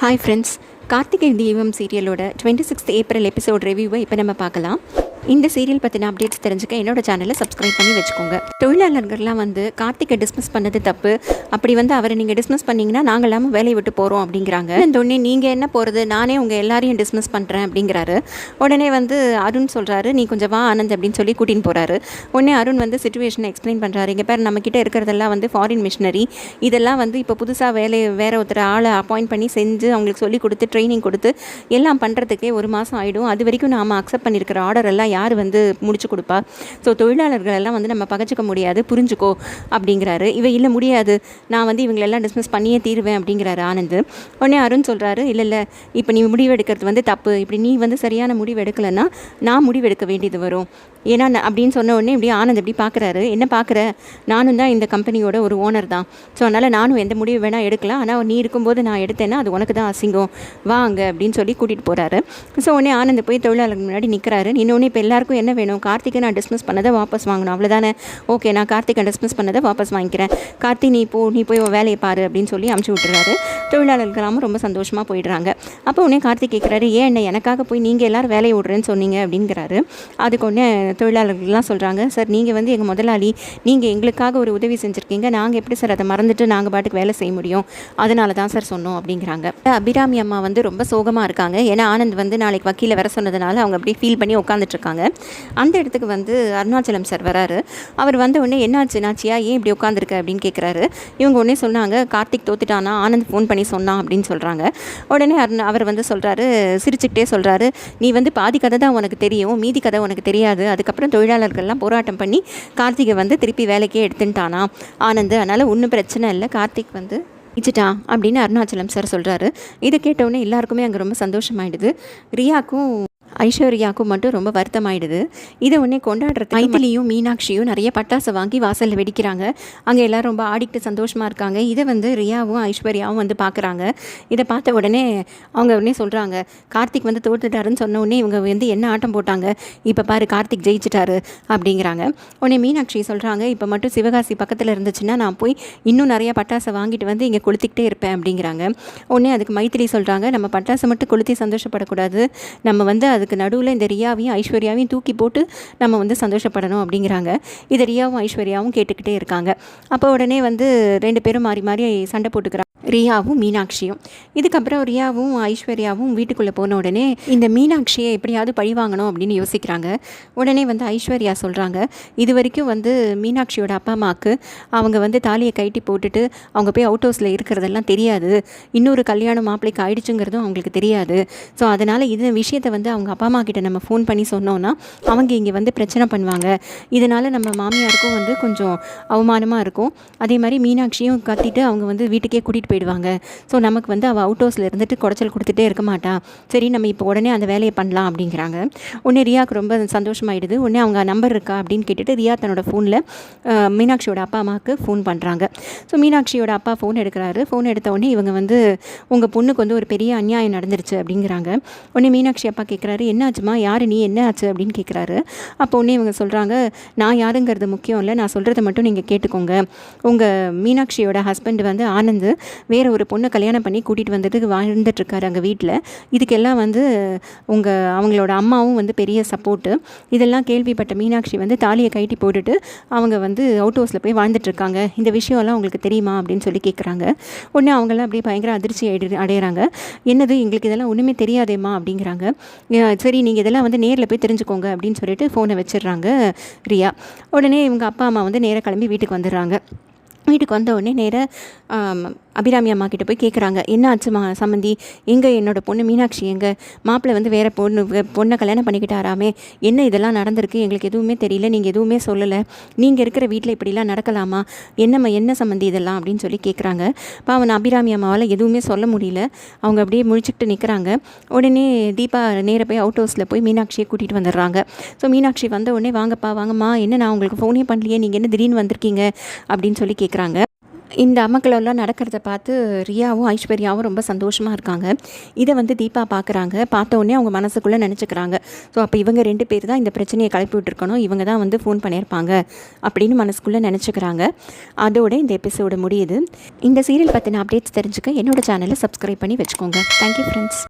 Hi friends Karthigai Deepam சீரியலோட twenty sixth April episode ரிவ்யூவை இப்போ நம்ம பார்க்கலாம். இந்த சீரியல் பற்றின அப்டேட்ஸ் தெரிஞ்சுக்க என்னோட சேனலை சப்ஸ்கிரைப் பண்ணி வச்சுக்கோங்க. தொழிலாளர்கள்லாம் வந்து கார்த்திகை டிஸ்மிஸ் பண்ணது தப்பு. அப்படி வந்து அவரை நீங்கள் டிஸ்மிஸ் பண்ணீங்கன்னா நாங்கள் எல்லாமே வேலையை விட்டு போகிறோம் அப்படிங்கிறாங்க. உடனே நீங்கள் என்ன போகிறது நானே உங்கள் எல்லாரையும் டிஸ்மிஸ் பண்ணுறேன் அப்படிங்கிறாரு. உடனே வந்து அருண் சொல்கிறாரு நீ கொஞ்சம் வா ஆனந்த் அப்படின்னு சொல்லி கூட்டின்னு போகிறாரு உடனே அருண் வந்து சுச்சுவேஷனை எக்ஸ்பிளைன் பண்ணுறாரு இங்கே பேர் நம்மக்கிட்ட இருக்கிறதெல்லாம் வந்து ஃபாரின் மிஷினரி இதெல்லாம் வந்து இப்போ புதுசாக வேலை வேற ஒருத்தர் ஆளை அப்பாயிண்ட் பண்ணி செஞ்சு அவங்களுக்கு சொல்லி கொடுத்து ட்ரைனிங் கொடுத்து எல்லாம் பண்ணுறதுக்கே ஒரு மாதம் ஆகிடும் அது வரைக்கும் நாம் அக்செப்ட் பண்ணியிருக்கிற ஆர்டர் எல்லாம் யார் வந்து முடிச்சு கொடுப்பா? ஸோ தொழிலாளர்கள் எல்லாம் வந்து நம்ம பகச்சிக்க முடியாது புரிஞ்சுக்கோ அப்படிங்கிறாரு. இவ இல்லை முடியாது. நான் வந்து இவங்களெல்லாம் டிஸ்மிஸ் பண்ணியே தீருவேன் அப்படிங்கிறாரு ஆனந்த். உடனே அருண் சொல்கிறாரு இல்லை இல்லை. இப்போ நீ முடிவு எடுக்கிறது வந்து தப்பு. இப்படி நீ வந்து சரியான முடிவு எடுக்கலைன்னா நான் முடிவு எடுக்க வேண்டியது வரும். ஏன்னா நான் அப்படின்னு சொன்ன உடனே இப்படி ஆனந்த் இப்படி பார்க்குறாரு என்ன பார்க்குற நானும் தான் இந்த கம்பெனியோட ஒரு ஓனர் தான். ஸோ அதனால் நானும் எந்த முடிவு வேணால் எடுக்கலாம். ஆனால் நீ இருக்கும்போது நான் எடுத்தேன்னா அது உனக்கு தான் அசிங்கம். வாங்க அப்படின்னு சொல்லி கூட்டிகிட்டு போகிறாரு ஸோ உடனே ஆனந்த் போய் தொழிலாளர்கள் முன்னாடி நிற்கிறாரு இன்னொன்று இப்போ எல்லாருக்கும் என்ன வேணும்? கார்த்திகை நான் டிஸ்மிஸ் பண்ணதை வாபஸ் வாங்கணும். அவ்வளோதானே ஓகே நான் கார்த்திகை டிஸ்மிஸ் பண்ணதை வாபஸ் வாங்கிக்கிறேன். கார்த்தி நீ போ நீ போய் வேலையை பாரு அப்படின்னு சொல்லி அமுச்சு விட்டுறாரு. தொழிலாளர்களாமும் ரொம்ப சந்தோஷமாக போயிடுறாங்க. அப்போ உடனே கார்த்திக் கேட்குறாரு ஏன் என்ன எனக்காக போய் நீங்கள் எல்லோரும் வேலையை விடுறேன்னு சொன்னீங்க? அப்படிங்கிறாரு. அதுக்கு உடனே தொழிலாளர்கள்லாம் சொல்கிறாங்க சார் நீங்கள் வந்து எங்கள் முதலாளி நீங்கள் எங்களுக்காக ஒரு உதவி செஞ்சுருக்கீங்க. நாங்கள் எப்படி சார் அதை மறந்துட்டு நாங்கள் பாட்டுக்கு வேலை செய்ய முடியும்? அதனால தான் சார் சொன்னோம் அப்படிங்கிறாங்க. அபிராமி அம்மா வந்து ரொம்ப சோகமாக இருக்காங்க. ஏன்னா ஆனந்த் வந்து நாளைக்கு வக்கீல வர சொன்னதுனால அவங்க அப்படியே ஃபீல் பண்ணி உட்காந்துட்டு இருக்காங்க. அந்த இடத்துக்கு வந்து அருணாச்சலம் சார் வராரு. அவர் வந்த உடனே என்னாச்சு? நாச்சியா ஏன் இப்படி உட்காந்துருக்க அப்படின்னு கேட்குறாரு இவங்க உடனே சொன்னாங்க கார்த்திக் தோத்துட்டானா? ஆனந்த் ஃபோன் பண்ணி சொன்னான் அப்படின்னு சொல்கிறாங்க உடனே அருண் அவர் வந்து சொல்கிறாரு சிரிச்சுக்கிட்டே சொல்கிறாரு நீ வந்து பாதி கதை தான் உனக்கு தெரியும். மீதி கதை உனக்கு தெரியாது. அதுக்கப்புறம் தொழிலாளர்கள்லாம் போராட்டம் பண்ணி கார்த்திகை வந்து திருப்பி வேலைக்கே எடுத்துட்டானா? ஆனந்த் அதனால் ஒன்றும் பிரச்சனை இல்லை. கார்த்திக் வந்து இச்சிட்டான் அப்படின்னு அருணாச்சலம் சார் சொல்கிறாரு இதை கேட்டவுடனே எல்லாருக்குமே அங்கே ரொம்ப சந்தோஷமாயிடுது. ரியாக்கும் ஐஸ்வர்யாவுக்கும் மட்டும் ரொம்ப வருத்தமாயிடுது. இதை உடனே கொண்டாடுறது மைத்திலியும் மீனாட்சியும் நிறைய பட்டாசு வாங்கி வாசலில் வெடிக்கிறாங்க. அங்கே எல்லாரும் ரொம்ப ஆடிக்கிட்டு சந்தோஷமாக இருக்காங்க. இதை வந்து ரியாவும் ஐஸ்வர்யாவும் வந்து பார்க்குறாங்க இதை பார்த்த உடனே அவங்க உடனே சொல்கிறாங்க கார்த்திக் வந்து தோத்துட்டாருன்னு சொன்ன உடனே இவங்க வந்து என்ன ஆட்டம் போட்டாங்க? இப்போ பாரு கார்த்திக் ஜெயிச்சிட்டாரு அப்படிங்கிறாங்க. உடனே மீனாட்சி சொல்கிறாங்க இப்போ மட்டும் சிவகாசி பக்கத்தில் இருந்துச்சுன்னா நான் போய் இன்னும் நிறைய பட்டாசை வாங்கிட்டு வந்து இங்கே கொளுத்திக்கிட்டே இருப்பேன் அப்படிங்கிறாங்க. உடனே அதுக்கு மைத்திரி சொல்கிறாங்க நம்ம பட்டாசை மட்டும் கொளுத்தி சந்தோஷப்படக்கூடாது. நம்ம வந்து அது அதுக்கு நடுவில் இந்த ரியாவையும் ஐஸ்வர்யாவையும் தூக்கி போட்டு நம்ம வந்து சந்தோஷப்படணும் அப்படிங்கிறாங்க. இதை ரியாவும் ஐஸ்வர்யாவும் கேட்டுக்கிட்டே இருக்காங்க. அப்போ உடனே வந்து ரெண்டு பேரும் மாறி மாறி சண்டை போட்டுக்கிறாங்க. ரியாவும் மீனாட்சியும். இதுக்கப்புறம் ரியாவும் ஐஸ்வர்யாவும் வீட்டுக்குள்ளே போன உடனே இந்த மீனாட்சியை எப்படியாவது பழி வாங்கணும் அப்படின்னு யோசிக்கிறாங்க. உடனே வந்து ஐஸ்வர்யா சொல்கிறாங்க இது வரைக்கும் வந்து மீனாட்சியோட அப்பா அம்மாவுக்கு அவங்க வந்து தாலியை கட்டி போட்டுட்டு அவங்க போய் அவுட் ஹவுஸில் இருக்கிறதெல்லாம் தெரியாது. இன்னொரு கல்யாணம் மாப்பிள்ளைக்கு ஆயிடுச்சுங்கிறதும் அவங்களுக்கு தெரியாது. ஸோ அதனால் இது விஷயத்தை வந்து அவங்க அப்பா அம்மா கிட்ட நம்ம ஃபோன் பண்ணி சொன்னோன்னா அவங்க இங்கே வந்து பிரச்சனை பண்ணுவாங்க. இதனால் நம்ம மாமியாருக்கும் வந்து கொஞ்சம் அவமானமாக இருக்கும். அதே மாதிரி மீனாட்சியும் கத்திட்டு அவங்க வந்து வீட்டுக்கே கூட்டிகிட்டு போயிடுவாங்க. ஸோ நமக்கு வந்து அவள் அவுட் ஹவுஸில் இருந்துட்டு குடைச்சல் கொடுத்துட்டே இருக்க மாட்டா. சரி நம்ம இப்போ உடனே அந்த வேலையை பண்ணலாம் அப்படிங்கிறாங்க. உடனே ரியாவுக்கு ரொம்ப சந்தோஷமாயிடுது. உடனே அவங்க நம்பர் இருக்கா அப்படின்னு கேட்டுட்டு ரியா தன்னோட ஃபோனில் மீனாட்சியோட அப்பா அம்மாவுக்கு ஃபோன் பண்ணுறாங்க ஸோ மீனாட்சியோட அப்பா ஃபோன் எடுக்கிறாரு. ஃபோன் எடுத்த உடனே இவங்க வந்து உங்கள் பொண்ணுக்கு வந்து ஒரு பெரிய அநியாயம் நடந்துருச்சு அப்படிங்கிறாங்க. உடனே மீனாட்சி அப்பா கேட்குறாரு என்னாச்சுமா? யார் நீ? என்ன ஆச்சு? அப்படின்னு கேட்குறாரு அப்போ உடனே இவங்க சொல்கிறாங்க நான் யாருங்கிறது முக்கியம் இல்லை. நான் சொல்கிறத மட்டும் நீங்கள் கேட்டுக்கோங்க. உங்கள் மீனாட்சியோட ஹஸ்பண்ட் வந்து ஆனந்த் வேறு ஒரு பொண்ணை கல்யாணம் பண்ணி கூட்டிகிட்டு வந்துட்டு வாழ்ந்துட்டுருக்காரு அங்கே வீட்டில் இதுக்கெல்லாம் வந்து உங்கள் அவங்களோட அம்மாவும் வந்து பெரிய சப்போர்ட்டு இதெல்லாம் கேள்விப்பட்ட மீனாட்சி வந்து தாலியை கைட்டி போட்டுட்டு அவங்க வந்து அவுட் ஹவுஸில் போய் வாழ்ந்துட்டுருக்காங்க. இந்த விஷயம்லாம் உங்களுக்கு தெரியுமா அப்படின்னு சொல்லி கேட்குறாங்க உடனே அவங்களாம் அப்படியே பயங்கர அதிர்ச்சி அடை அடையிறாங்க. என்னது எங்களுக்கு இதெல்லாம் ஒன்றுமே தெரியாதேம்மா அப்படிங்கிறாங்க. சரி நீங்கள் இதெல்லாம் வந்து நேரில் போய் தெரிஞ்சுக்கோங்க அப்படின்னு சொல்லிட்டு ஃபோனை வச்சிடுறாங்க ரியா. உடனே இவங்க அப்பா அம்மா வந்து நேராக கிளம்பி வீட்டுக்கு வந்துடுறாங்க. வீட்டுக்கு வந்த உடனே நேராக அபிராமி அம்மா கிட்ட போய் கேட்குறாங்க என்ன ஆச்சுமா சம்மந்தி எங்கே என்னோட பொண்ணு மீனாட்சி எங்கே? மாப்பிள்ளை வந்து வேறு பொண்ணு வே- பொண்ணை கல்யாணம் பண்ணிக்கிட்டாராமே. என்ன இதெல்லாம் நடந்திருக்கு? எங்களுக்கு எதுவுமே தெரியல. நீங்கள் எதுவுமே சொல்லலை. நீங்கள் இருக்கிற வீட்டில் இப்படிலாம் நடக்கலாமா? என்னம்மா என்ன சம்மந்தி இதெல்லாம்? அப்படின்னு சொல்லி கேட்குறாங்க பாவன் அபிராமி அம்மாவால் எதுவுமே சொல்ல முடியல. அவங்க அப்படியே முழிச்சுக்கிட்டு நிற்கிறாங்க உடனே தீபா நேர போய் அவுட் ஹவுஸில் போய் மீனாட்சியை கூட்டிகிட்டு வந்துடுறாங்க. ஸோ மீனாட்சி வந்த உடனே வாங்கப்பா வாங்கம்மா. என்ன நான் உங்களுக்கு ஃபோனே பண்ணலையே. நீங்கள் என்ன திடீர்னு வந்திருக்கீங்க? அப்படின்னு சொல்லி கேட்குறாங்க இந்த அம்மக்களெல்லாம் நடக்கிறத பார்த்து ரியாவும் ஐஸ்வர்யாவும் ரொம்ப சந்தோஷமாக இருக்காங்க. இதை வந்து தீபா பார்க்குறாங்க. பார்த்த உடனே அவங்க மனசுக்குள்ளே நினச்சிக்கிறாங்க. ஸோ அப்போ இவங்க ரெண்டு பேர் தான் இந்த பிரச்சனையை கிளப்பி விட்டுருக்கணும். இவங்க தான் வந்து ஃபோன் பண்ணியிருப்பாங்க. அப்படின்னு மனசுக்குள்ளே நினச்சிக்கிறாங்க. அதோட இந்த எபிசோடு முடியுது. இந்த சீரியல் பற்றின அப்டேட்ஸ் தெரிஞ்சுக்க என்னோடய சேனலை சப்ஸ்கிரைப் பண்ணி வச்சுக்கோங்க. Thank you friends